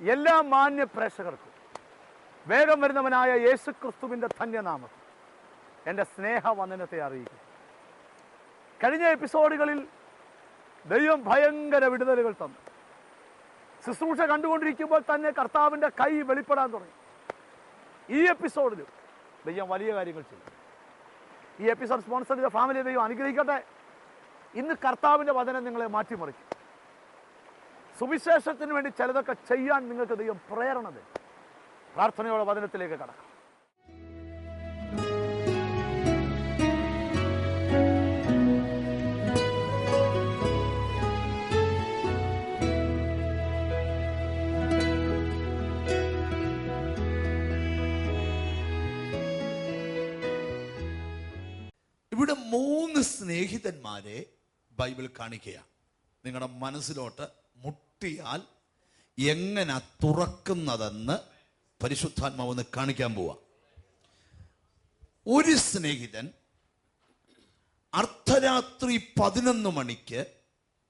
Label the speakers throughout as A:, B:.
A: എല്ലാ മാന്യ പ്രേക്ഷകർക്കും വേഗം വരുന്നവനായ യേശു ക്രിസ്തുവിന്റെ ധന്യനാമത്തിൽ എന്റെ സ്നേഹവന്ദനത്തെ അറിയിക്കും കഴിഞ്ഞ എപ്പിസോഡുകളിൽ ദൈവം ഭയങ്കര വിടുതലുകൾ തന്നു. ശുശ്രൂഷ കണ്ടുകൊണ്ടിരിക്കുമ്പോൾ തന്നെ കർത്താവിന്റെ കൈ വെളിപ്പെടാൻ തുടങ്ങി. ഈ എപ്പിസോഡിൽ ദൈവം വലിയ കാര്യങ്ങൾ ചെയ്യും ഈ എപ്പിസോഡ് സ്പോൺസർ ചെയ്ത ഫാമിലി ദൈവം അനുഗ്രഹിക്കട്ടെ. ഇന്ന് കർത്താവിന്റെ വചനം നിങ്ങളെ മാറ്റിമറിക്കും. സുവിശേഷത്തിന് വേണ്ടി ചിലതൊക്കെ ചെയ്യാൻ നിങ്ങൾക്ക് ദൈവം പ്രേരണ പ്രാർത്ഥനയോടെ വചനത്തിലേക്ക് കടക്കാം.
B: ഇവിടെ മൂന്ന് സ്നേഹിതന്മാരെ ബൈബിൾ കാണിക്കുക നിങ്ങളുടെ മനസ്സിലോട്ട് മുട്ടിയാൽ എങ്ങനെ തുറക്കുന്നതെന്ന് പരിശുദ്ധാത്മാവ് ഒന്ന് കാണിക്കാൻ പോവാ. ഒരു സ്നേഹിതൻ അർദ്ധരാത്രി പതിനൊന്ന് മണിക്ക്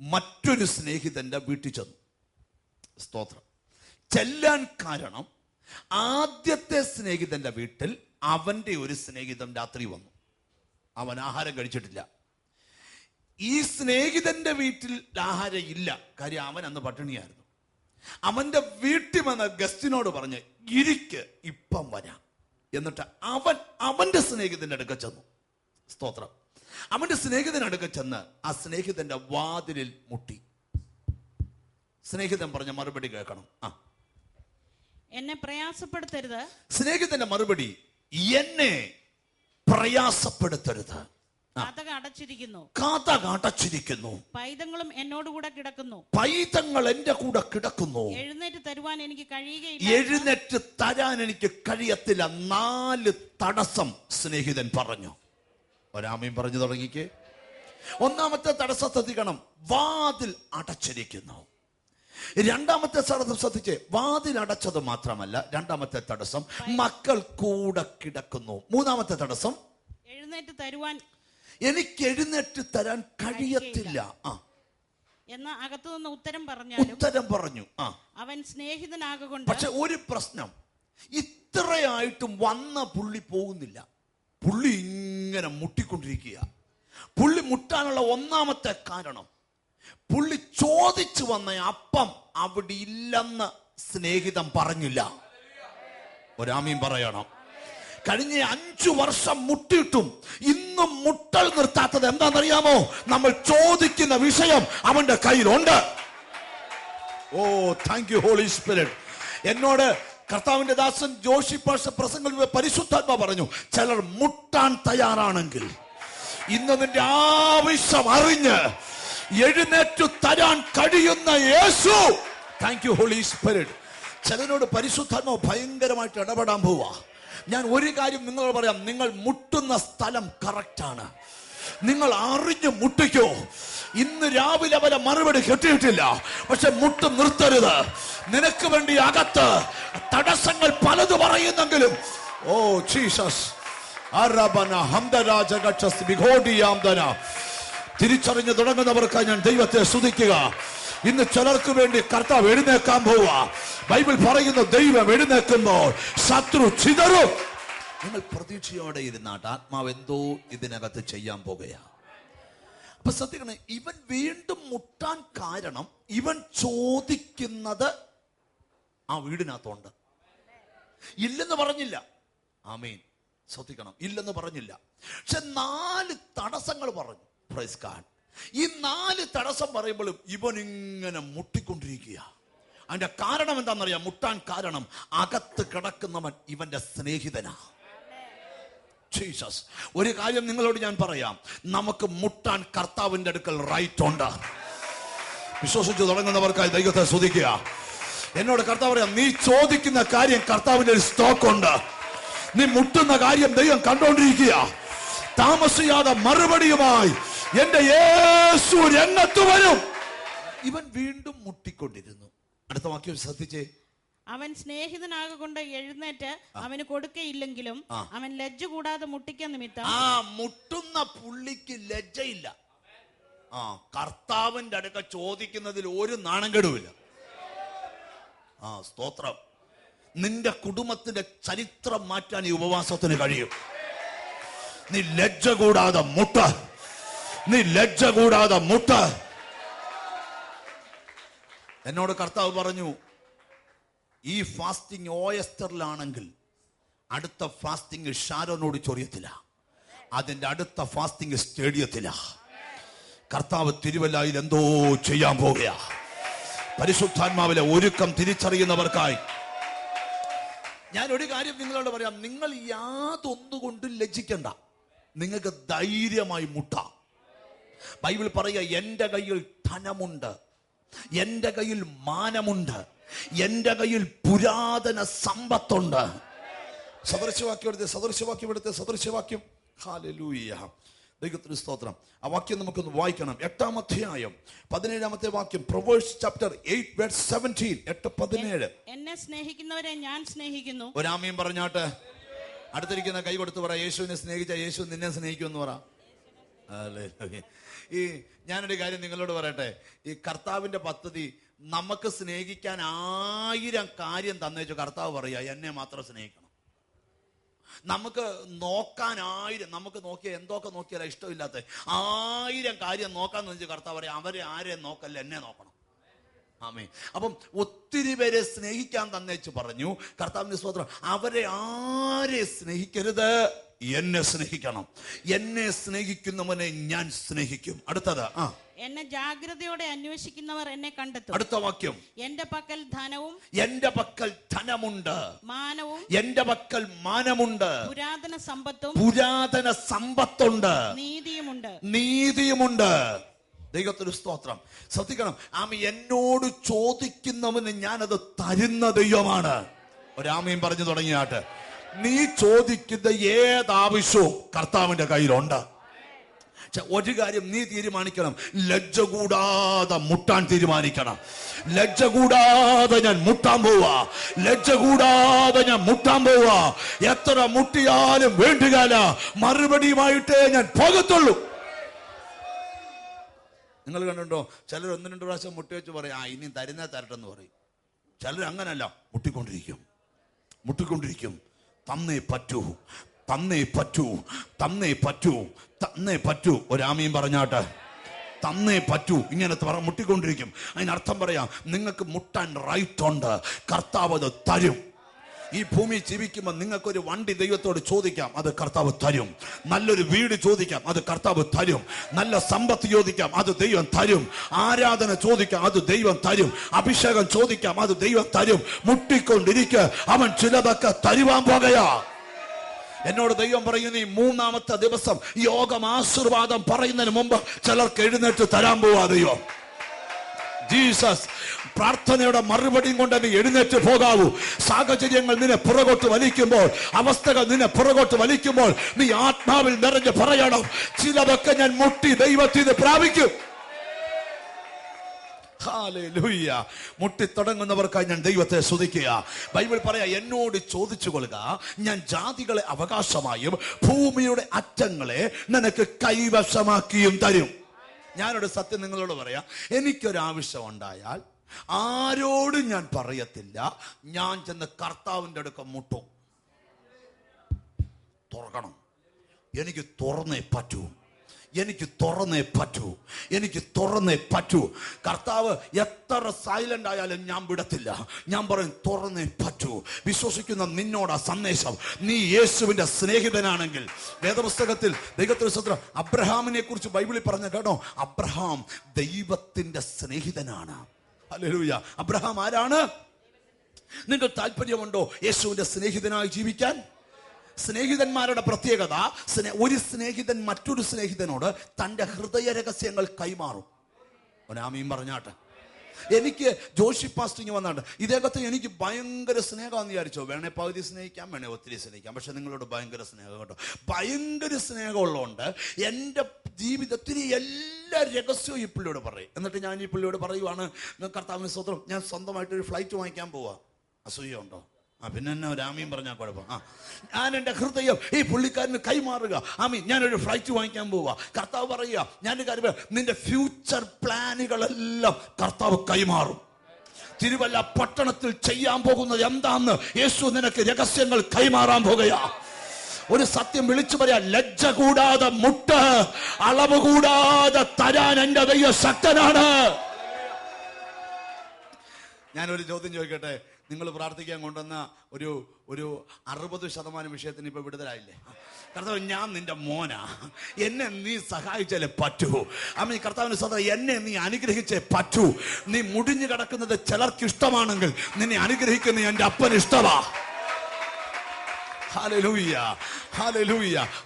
B: മറ്റൊരു സ്നേഹിതന്റെ വീട്ടിൽ ചെന്നു. സ്തോത്രം. ചെല്ലാൻ കാരണം ആദ്യത്തെ സ്നേഹിതന്റെ വീട്ടിൽ അവന്റെ ഒരു സ്നേഹിതൻ രാത്രി വന്നു. അവൻ ആഹാരം കഴിച്ചിട്ടില്ല. ഈ സ്നേഹിതന്റെ വീട്ടിൽ ആഹാരം ഇല്ല. കാര്യം അവൻ അന്ന് പട്ടിണിയായിരുന്നു. അവന്റെ വീട്ടിൽ വന്ന ഗസ്റ്റിനോട് പറഞ്ഞ് ഇരിക്ക് ഇപ്പം വരാം. എന്നിട്ട് അവൻ അവന്റെ സ്നേഹിതന്റെ അടുക്ക ചെന്നു. സ്തോത്രം. അവന്റെ സ്നേഹിതനടുക്ക ചെന്ന് ആ സ്നേഹിതന്റെ വാതിലിൽ മുട്ടി. സ്നേഹിതൻ പറഞ്ഞ മറുപടി കേൾക്കണം. ആ.
C: എന്നെ പ്രയാസപ്പെടുത്തരുത്.
B: സ്നേഹിതന്റെ മറുപടി എന്നെ പ്രയാസപ്പെടുത്തരുത്.
C: കഥക അടച്ചിരിക്കുന്നു
B: കാത കാട്ടച്ചിരിക്കുന്നു
C: പൈതങ്ങളും എന്നോടുകൂടെ കിടക്കുന്നു.
B: പൈതങ്ങൾ എന്റെ കൂടെ കിടക്കുന്നു.
C: എഴുന്നേറ്റ് തരുവാൻ എനിക്ക് കഴിയുകയില്ല.
B: എഴുന്നേറ്റ് തരാൻ എനിക്ക് കഴിയത്തില്ല. നാല് തടസ്സം സ്നേഹിതൻ പറഞ്ഞു. ഒരാമയും പറഞ്ഞു തുടങ്ങിക്ക്. ഒന്നാമത്തെ തടസ്സം ശ്രദ്ധിക്കണം. വാതിൽ അടച്ചിരിക്കുന്നു. രണ്ടാമത്തെ തടസ്സം ശ്രദ്ധിച്ച്. വാതിൽ അടച്ചത് മാത്രമല്ല രണ്ടാമത്തെ തടസ്സം മക്കൾ കൂടെ കിടക്കുന്നു. മൂന്നാമത്തെ തടസ്സം
C: എഴുന്നേറ്റ് തരുവാൻ
B: എനിക്ക് എഴുന്നേറ്റ് തരാൻ കഴിയത്തില്ല. ആ.
C: എന്ന അകത്തുനിന്ന് ഉത്തരം പറഞ്ഞു
B: ഉത്തരം പറഞ്ഞു. ആ.
C: അവൻ സ്നേഹിതനാകൊണ്ട്
B: പക്ഷെ ഒരു പ്രശ്നം. ഇത്രയായിട്ടും വന്ന പുള്ളി പോകുന്നില്ല. പുള്ളി ഇങ്ങനെ മുട്ടിക്കൊണ്ടിരിക്കുക. പുള്ളി മുട്ടാനുള്ള ഒന്നാമത്തെ കാരണം പുള്ളി ചോദിച്ചു വന്ന അപ്പം അവിടെ ഇല്ലെന്ന് സ്നേഹിതം പറഞ്ഞില്ല. ഒരാമീൻ പറയണം. കഴിഞ്ഞ അഞ്ചു വർഷം മുട്ടിയിട്ടും ഇന്നും മുട്ടൽ നിർത്താത്തത് എന്താണെന്നറിയാമോ? നമ്മൾ ചോദിക്കുന്ന വിഷയം അവന്റെ കയ്യിലുണ്ട്. Oh thank you Holy Spirit എന്നോട് കർത്താവിന്റെ ദാസൻ ജോഷി പാഷ പ്രസംഗത്തിൽ പരിശുദ്ധാത്മ പറഞ്ഞു ചിലർ മുട്ടാൻ തയ്യാറാണെങ്കിൽ ഇന്ന് നിന്റെ ആവശ്യം അറിഞ്ഞ് എഴുന്നേറ്റു തരാൻ കഴിയുന്ന Yesu. Thank you Holy Spirit ചിലരോട് പരിശുദ്ധാത്മ ഭയങ്കരമായിട്ട് ഇടപെടാൻ പോവാ. ഞാൻ ഒരു കാര്യം നിങ്ങളോട് പറയാം. നിങ്ങൾ മുട്ടുന്ന സ്ഥലം കറക്റ്റാണ് നിങ്ങൾ അറിഞ്ഞു മുട്ടിക്കോ. ഇന്ന് രാവിലെ വരെ മറുപടി കിട്ടിയിട്ടില്ല. പക്ഷെ മുട്ട് നിർത്തരുത്. നിനക്ക് വേണ്ടി അകത്ത് തടസ്സങ്ങൾ പലത് പറയുന്നെങ്കിലും ഓ ജീസസ്. തിരിച്ചറിഞ്ഞു തുടങ്ങുന്നവർക്ക് ഞാൻ ദൈവത്തെ സ്തുതിക്കുക. ഇന്ന് ചിലർക്ക് വേണ്ടി കർത്താവ് എഴുന്നേക്കാൻ പോവുക. ബൈബിൾ പറയുന്ന ദൈവം എഴുന്നേക്കുമ്പോൾ ശത്രു ചിതറു. നിങ്ങൾ പ്രതീക്ഷയോടെ ഇരുന്നാട്ട് ആത്മാവ് എന്തോ ഇതിനകത്ത് ചെയ്യാൻ പോകുകയാ. അപ്പൊ ശ്രദ്ധിക്കണേ ഇവൻ വീണ്ടും മുട്ടാൻ കാരണം ഇവൻ ചോദിക്കുന്നത് ആ വീടിനകത്തുണ്ട്. ഇല്ലെന്ന് പറഞ്ഞില്ല. ആമീൻ. ശ്രദ്ധിക്കണം ഇല്ലെന്ന് പറഞ്ഞില്ല. പക്ഷെ നാല് തടസ്സങ്ങൾ പറഞ്ഞു. പ്രൈസ് ഗാഡ് ഈ നാല് തടസ്സം പറയുമ്പോഴും ഇവൻ ഇങ്ങനെ മുട്ടിക്കൊണ്ടിരിക്കുക അതിന്റെ കാരണം എന്താണെന്നറിയാം? മുട്ടാൻ കാരണം അകത്ത് കിടക്കുന്നവൻ ഇവന്റെ സ്നേഹിതനാ. ജീസസ് ഒരു കാര്യം നിങ്ങളോട് ഞാൻ പറയാം. നമുക്ക് മുട്ടാൻ കർത്താവിന്റെ അടുക്കൽ റൈറ്റ് ഉണ്ട്. വിശ്വസിച്ച് തുടങ്ങുന്നവർക്കായി ദൈവത്തെ ശ്രദ്ധിക്കുക എന്നോട് കർത്താവ് പറയാം നീ ചോദിക്കുന്ന കാര്യം കർത്താവിന്റെ ഒരു സ്റ്റോക്ക് ഉണ്ട്. നീ മുട്ടുന്ന കാര്യം ദൈവം കണ്ടോണ്ടിരിക്കുക. താമസിയാതെ മറുപടിയുമായി എന്റെ യേശു രംഗത്ത് വരും. ഇവൻ വീണ്ടും മുട്ടിക്കൊണ്ടിരുന്നു. അടുത്ത വാക്യം ശ്രദ്ധിച്ചേ.
C: അവൻ സ്നേഹിതനാകൊണ്ട് എഴുന്നേറ്റ് അവന് കൊടുക്കയില്ലെങ്കിലും അവൻ ലജ്ജ കൂടാതെ മുട്ടിക്ക നിമിത്തം
B: ആ മുട്ടുന്ന പുള്ളിക്ക് ലജ്ജയില്ല. ആ കർത്താവിന്റെ അടുക്ക ചോദിക്കുന്നതിൽ ഒരു നാണംകെടുവില്ല ആ സ്തോത്രം. നിന്റെ കുടുംബത്തിന്റെ ചരിത്രം മാറ്റാൻ ഈ ഉപവാസത്തിന് കഴിയും. നീ ലജ്ജ കൂടാതെ മുട്ട. നീ ലജ്ജ കൂടാതെ മുട്ട. എന്നോട് കർത്താവ് പറഞ്ഞു ഈ ഫാസ്റ്റിംഗ് ഓയസ്റ്ററിലാണെങ്കിൽ അടുത്ത ഫാസ്റ്റിംഗ് ഷാരോനോട് ചൊറിയത്തില്ല. അതിന്റെ അടുത്ത ഫാസ്റ്റിംഗ് സ്റ്റേഡിയത്തില. കർത്താവ് തിരുവല്ലായിൽ എന്തോ ചെയ്യാൻ പോകുക പരിശുദ്ധാത്മാവിലെ ഒരുക്കം തിരിച്ചറിയുന്നവർക്കായി. ഞാൻ ഒരു കാര്യം നിങ്ങളോട് പറയാം. നിങ്ങൾ യാതൊന്നുകൊണ്ടും ലജ്ജിക്കണ്ട. നിങ്ങൾക്ക് ധൈര്യമായി മുട്ടാം. ബൈബിൾ പറയുക എന്റെ കയ്യിൽ ധനമുണ്ട് എന്റെ കയ്യിൽ മാനമുണ്ട് എന്റെ കയ്യിൽ പുരാതന സമ്പത്തുണ്ട്. സദൃശവാക്യം എടുത്ത് സദൃശവാക്യം. എടുത്ത് സദൃശവാക്യം ദൈവത്തിന് സ്തോത്രം. ആ വാക്യം നമുക്കൊന്ന് വായിക്കണം. എട്ടാം അധ്യായം പതിനേഴാമത്തെ വാക്യം Proverbs chapter eight word seventeen എട്ട് പതിനേഴ്.
C: എന്നെ സ്നേഹിക്കുന്നവരെ ഞാൻ സ്നേഹിക്കുന്നു.
B: ഒരാമയും പറഞ്ഞാട്ടെ അടുത്തിരിക്കുന്ന കൈ കൊടുത്ത് പറ യേശുവിനെ സ്നേഹിച്ച യേശു നിന്നെ സ്നേഹിക്കുമെന്ന് പറ. ഈ ഞാനൊരു കാര്യം നിങ്ങളോട് പറയട്ടെ? ഈ കർത്താവിന്റെ പദ്ധതി നമുക്ക് സ്നേഹിക്കാൻ ആയിരം കാര്യം തന്നേച്ചു കർത്താവ് പറയുക എന്നെ മാത്രം സ്നേഹിക്കണം. നമുക്ക് നോക്കാൻ ആയിരം നമുക്ക് നോക്കിയ എന്തൊക്കെ നോക്കിയാലും ഇഷ്ടമില്ലാത്ത ആയിരം കാര്യം നോക്കാന്ന് വെച്ചു കർത്താവ് പറയാം അവരെ ആരെയും നോക്കല്ല എന്നെ നോക്കണം. ആമേ അപ്പം ഒത്തിരി പേരെ സ്നേഹിക്കാൻ തന്നേച്ച് പറഞ്ഞു കർത്താവിന്റെ സ്തോത്രം അവരെ ആരെ സ്നേഹിക്കരുത്? എന്നെ സ്നേഹിക്കണം. എന്നെ സ്നേഹിക്കുന്നവനെ ഞാൻ സ്നേഹിക്കും. അടുത്തത് ആ.
C: എന്നെ ജാഗ്രതയോടെ അന്വേഷിക്കുന്നവർ എന്നെ കണ്ടെത്തും.
B: അടുത്ത വാക്യം.
C: എന്റെ പക്കൽ ധനവും
B: എന്റെ പക്കൽ ധനമുണ്ട്.
C: മാനവും
B: എന്റെ പക്കൽ മാനമുണ്ട്.
C: പുരാതന സമ്പത്തും
B: പുരാതന സമ്പത്തുണ്ട്.
C: നീതിയുമുണ്ട്.
B: നീതിയുമുണ്ട്. ദൈവത്തിന് സ്തോത്രം. ശ്രദ്ധിക്കണം. ആമ എന്നോട് ചോദിക്കുന്നവന് ഞാനത് തരുന്ന ദൈവമാണ്. ഒരാമയും പറഞ്ഞു തുടങ്ങിയാട്ട്. നീ ചോദിക്കുന്ന ഏതാവശ്യവും കർത്താവിന്റെ കയ്യിലുണ്ട്. ഒരു കാര്യം നീ തീരുമാനിക്കണം. ലജ്ജ കൂടാതെ മുട്ടാൻ തീരുമാനിക്കണം. ലജ്ജ കൂടാതെ ഞാൻ മുട്ടാൻ പോവാ. ലജ്ജ കൂടാതെ ഞാൻ മുട്ടാൻ പോവാ. എത്ര മുട്ടിയാലും വേണ്ടുകാല മറുപടിയുമായിട്ടേ ഞാൻ പോകത്തുള്ളൂ. നിങ്ങൾ കണ്ടുണ്ടോ ചിലർ ഒന്ന് രണ്ട് പ്രാവശ്യം മുട്ടി വെച്ച് പറയും ആ ഇനി തരുന്നേ തരട്ടെന്ന് പറയും. ചിലർ അങ്ങനല്ല മുട്ടിക്കൊണ്ടിരിക്കും. മുട്ടിക്കൊണ്ടിരിക്കും. തന്നേ പറ്റൂ തന്നേ പറ്റൂ തന്നേ പറ്റൂ തന്നേ പറ്റൂ. ഒരാമയും പറഞ്ഞാട്ടെ തന്നേ പറ്റൂ. ഇങ്ങനെ പറ മുട്ടിക്കൊണ്ടിരിക്കും. അതിനർത്ഥം പറയാം നിങ്ങൾക്ക് മുട്ടാൻ റൈറ്റ് ഉണ്ട്. കർത്താവ് അത് തരും. ഈ ഭൂമി ജീവിക്കുമ്പോൾ നിങ്ങൾക്കൊരു വണ്ടി ദൈവത്തോട് ചോദിക്കാം അത് കർത്താവ് തരും. നല്ലൊരു വീട് ചോദിക്കാം അത് കർത്താവ് തരും. നല്ല സമ്പത്ത് ചോദിക്കാം അത് ദൈവം തരും. ആരാധന ചോദിക്കാം അത് ദൈവം തരും. അഭിഷേകം ചോദിക്കാം അത് ദൈവം തരും. മുട്ടിക്കൊണ്ടിരിക്കുക അവൻ ചിലതൊക്കെ തരുവാൻ പോകയാ. എന്നോട് ദൈവം പറയുന്നു ഈ മൂന്നാമത്തെ ദിവസം യോഗം ആശീർവാദം പറയുന്നതിന് മുമ്പ് ചിലർക്ക് എഴുന്നേറ്റ് തരാൻ പോവാ ദൈവം. ജീസസ് പ്രാർത്ഥനയുടെ മറുപടിയും കൊണ്ട് നീ എഴുന്നേറ്റ് പോകാവൂ. സാഹചര്യങ്ങൾ നിന്നെ പുറകോട്ട് വലിക്കുമ്പോൾ അവസ്ഥകൾ നിന്നെ പുറകോട്ട് വലിക്കുമ്പോൾ നീ ആത്മാവിൽ നിറഞ്ഞ് പറയണം. ചിലതൊക്കെ ഞാൻ മുട്ടി ദൈവത്തിൽ പ്രാപിക്കും. മുട്ടി മുട്ടിത്തുടങ്ങുന്നവർക്കായി ഞാൻ ദൈവത്തെ സ്തുതിക്കുക. ബൈബിൾ പറയാ എന്നോട് ചോദിച്ചു കൊള്ളുക ഞാൻ ജാതികളെ അവകാശമായും ഭൂമിയുടെ അറ്റങ്ങളെ നിനക്ക് കൈവശമാക്കിയും തരും. ഞാനൊരു സത്യം നിങ്ങളോട് പറയാം. എനിക്കൊരാവശ്യം ഉണ്ടായാൽ ആരോടും ഞാൻ പറയത്തില്ല. ഞാൻ ചെന്ന് കർത്താവിന്റെ അടുക്ക മുട്ടും. തുറക്കണം. എനിക്ക് തുറന്നേ പറ്റൂ. എനിക്ക് തുറന്നേ പറ്റൂ. എനിക്ക് തുറന്നേ പറ്റൂ. കർത്താവ് എത്ര സൈലന്റ് ആയാലും ഞാൻ വിടത്തില്ല. ഞാൻ പറയും തുറന്നേ പറ്റൂ. വിശ്വസിക്കുന്ന നിന്നോടാ സന്ദേശം. നീ യേശുവിന്റെ സ്നേഹിതനാണെങ്കിൽ. വേദപുസ്തകത്തിൽ ദൈവത്തിൽ അബ്രഹാമിനെ കുറിച്ച് ബൈബിളിൽ പറഞ്ഞ കേട്ടോ അബ്രഹാം ദൈവത്തിന്റെ സ്നേഹിതനാണ്. ഹല്ലേലൂയ. അബ്രഹാം ആരാണ്? നിങ്ങൾക്ക് താല്പര്യമുണ്ടോ യേശുവിന്റെ സ്നേഹിതനായി ജീവിക്കാൻ? സ്നേഹിതന്മാരുടെ പ്രത്യേകത ഒരു സ്നേഹിതൻ മറ്റൊരു സ്നേഹിതനോട് തന്റെ ഹൃദയ രഹസ്യങ്ങൾ കൈമാറും. ഒരാമീം പറഞ്ഞാട്ടെ. എനിക്ക് ജോഷി പാസ്റ്റിങ് വന്നാണ്ട് ഇദ്ദേഹത്തെ എനിക്ക് ഭയങ്കര സ്നേഹമാണെന്ന് വിചാരിച്ചോ? വേണേ പകുതി സ്നേഹിക്കാം വേണേ ഒത്തിരി സ്നേഹിക്കാം. പക്ഷെ നിങ്ങളോട് ഭയങ്കര സ്നേഹം കേട്ടോ. ഭയങ്കര സ്നേഹമുള്ളതുകൊണ്ട് എന്റെ ജീവിതത്തിൽ എല്ലാ രഹസ്യവും ഈ പുള്ളിയോട് പറയും. എന്നിട്ട് ഞാൻ ഈ പുള്ളിയോട് പറയുവാണ് കർത്താവിന് സ്വന്തം ഞാൻ സ്വന്തമായിട്ട് ഒരു ഫ്ലൈറ്റ് വാങ്ങിക്കാൻ പോവാ. അസൂയ ഉണ്ടോ? ആ പിന്നെ എന്നെ രാമിയും പറഞ്ഞാൽ കുഴപ്പം. ആ ഞാൻ എന്റെ ഹൃദയം ഈ പുള്ളിക്കാരന് കൈമാറുക. ആമീൻ ഞാനൊരു ഫ്ലൈറ്റ് വാങ്ങിക്കാൻ പോവുക കർത്താവ് പറയുക ഞാനൊരു കാര്യം നിന്റെ ഫ്യൂച്ചർ പ്ലാനുകളെല്ലാം കർത്താവ് കൈമാറും. തിരുവല്ല പട്ടണത്തിൽ ചെയ്യാൻ പോകുന്നത് എന്താന്ന് യേശു നിനക്ക് രഹസ്യങ്ങൾ കൈമാറാൻ പോകുകയാ ഒരു സത്യം വിളിച്ചു പറയാ ലജ്ജ കൂടാതെ മുട്ട് അളവ് കൂടാതെ തരാൻ എന്റെ ദൈവ ശക്തനാണ് ഞാനൊരു ചോദ്യം ചോദിക്കട്ടെ? നിങ്ങൾ പ്രാർത്ഥിക്കാൻ കൊണ്ടുവന്ന ഒരു ഒരു അറുപത് ശതമാനം വിഷയത്തിന് ഇപ്പൊ വിടുതലായില്ലേ? കർത്താവ് ഞാൻ നിന്റെ മോനാ. എന്നെ നീ സഹായിച്ചാലേ പറ്റൂ. അമ്മ കർത്താവിന് സദാ എന്നെ നീ അനുഗ്രഹിച്ചേ പറ്റൂ. നീ മുടിഞ്ഞു കിടക്കുന്നത് ചിലർക്ക് ഇഷ്ടമാണെങ്കിൽ നിന്നെ അനുഗ്രഹിക്കുന്ന എന്റെ അപ്പൻ ഇഷ്ടമാ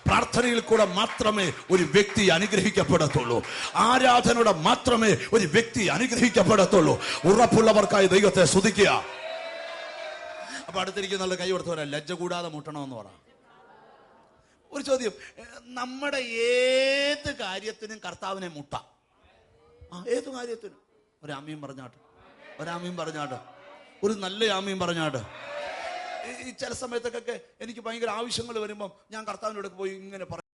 B: പ്രാർത്ഥനയിൽ കൂടെ മാത്രമേ ഒരു വ്യക്തി അനുഗ്രഹിക്കപ്പെടത്തുള്ളൂ. ആരാധനയുടെ മാത്രമേ ഒരു വ്യക്തി അനുഗ്രഹിക്കപ്പെടത്തുള്ളൂ. ഉറപ്പുള്ളവർക്കായി ദൈവത്തെ സ്തുതിക്കുക. അപ്പൊ അടുത്തിരിക്കുന്ന കൈ കൊടുത്തവരാ ലജ്ജ കൂടാതെ മുട്ടണമെന്ന് പറ. ഒരു ചോദ്യം നമ്മുടെ ഏത് കാര്യത്തിനും കർത്താവിനെ മുട്ട? ആ ഏത് കാര്യത്തിനും. ഒരാമയും പറഞ്ഞാട്ട്. ഒരാമയും പറഞ്ഞാട്ട്. ഒരു നല്ല ആമയും പറഞ്ഞാട്ട്. ഈ ചില സമയത്തൊക്കെ എനിക്ക് ഭയങ്കര ആവശ്യങ്ങൾ വരുമ്പം ഞാൻ കർത്താവിന്റെ അടുത്ത് പോയി ഇങ്ങനെ പറയും